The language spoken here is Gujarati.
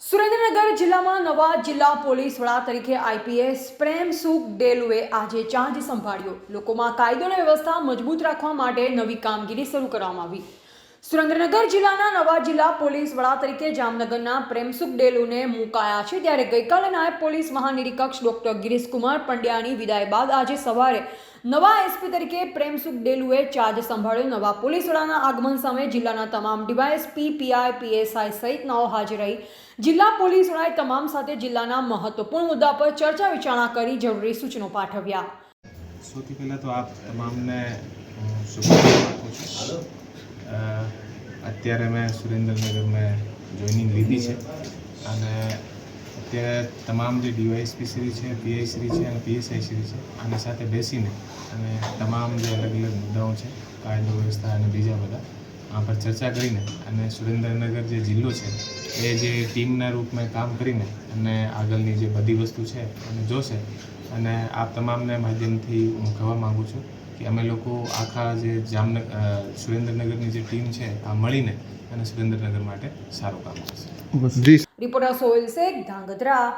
સુરેન્દ્રનગર જિલ્લામાં નવા જિલ્લા પોલીસ વડા તરીકે આઈપીએસ પ્રેમ સુખ ડેલુએ આજે ચાર્જ સંભાળ્યો. લોકોમાં કાયદો અને વ્યવસ્થા મજબૂત રાખવા માટે નવી કામગીરી શરૂ કરવામાં આવી. સુરેન્દ્રનગર જિલ્લાના નવા જિલ્લા પોલીસ વડા તરીકે જામનગરના પ્રેમસુખ ડેલુને મુકાયા છે. ત્યારે ગઈકાલે નાયબ પોલીસ મહાનિરીક્ષક ડોક્ટર ગિરીશકુમાર પંડ્યાની વિદાય બાદ આજે સવારે નવા એસપી તરીકે પ્રેમસુખ ડેલુએ ચાર્જ સંભાળ્યો. નવા પોલીસ વડાના આગમન સામે જિલ્લાના તમામ ડીવાયએસપી, પીઆઈ, પીએસઆઈ સહિતનાઓ હાજર રહી. જિલ્લા પોલીસ વડાએ તમામ સાથે જિલ્લાના મહત્વપૂર્ણ મુદ્દા પર ચર્ચા વિચારણા કરી જરૂરી સૂચનો પાઠવ્યા. સૌથી પહેલાં તો આપ તમામને શુભેચ્છા આપું છું. અત્યારે મેં સુરેન્દ્રનગર મેં જોઈનિંગ લીધી છે. અને અત્યારે તમામ જે ડીવાયએસપી શ્રી છે પીઆઈ શ્રી છે અને પીએસઆઈ શ્રી છે, આની સાથે બેસીને અને તમામ જે અલગ અલગ મુદ્દાઓ છે, કાયદો વ્યવસ્થા અને બીજા બધા આ પર ચર્ચા કરીને અને સુરેન્દ્રનગર જે જિલ્લો છે, એ જે ટીમના રૂપમાં કામ કરીને અને આગળની જે બધી વસ્તુ છે, એને જોશે. અને આ તમામને માધ્યમથી હું કહેવા માગું છું કે અમે લોકો આખા જે જામનગર સુરેન્દ્રનગરની જે ટીમ છે આ મળીને અને સુરેન્દ્રનગર માટે સારું કામ કરશે. રિપોર્ટર સોહેલ શેખ ધાંગધ્રા.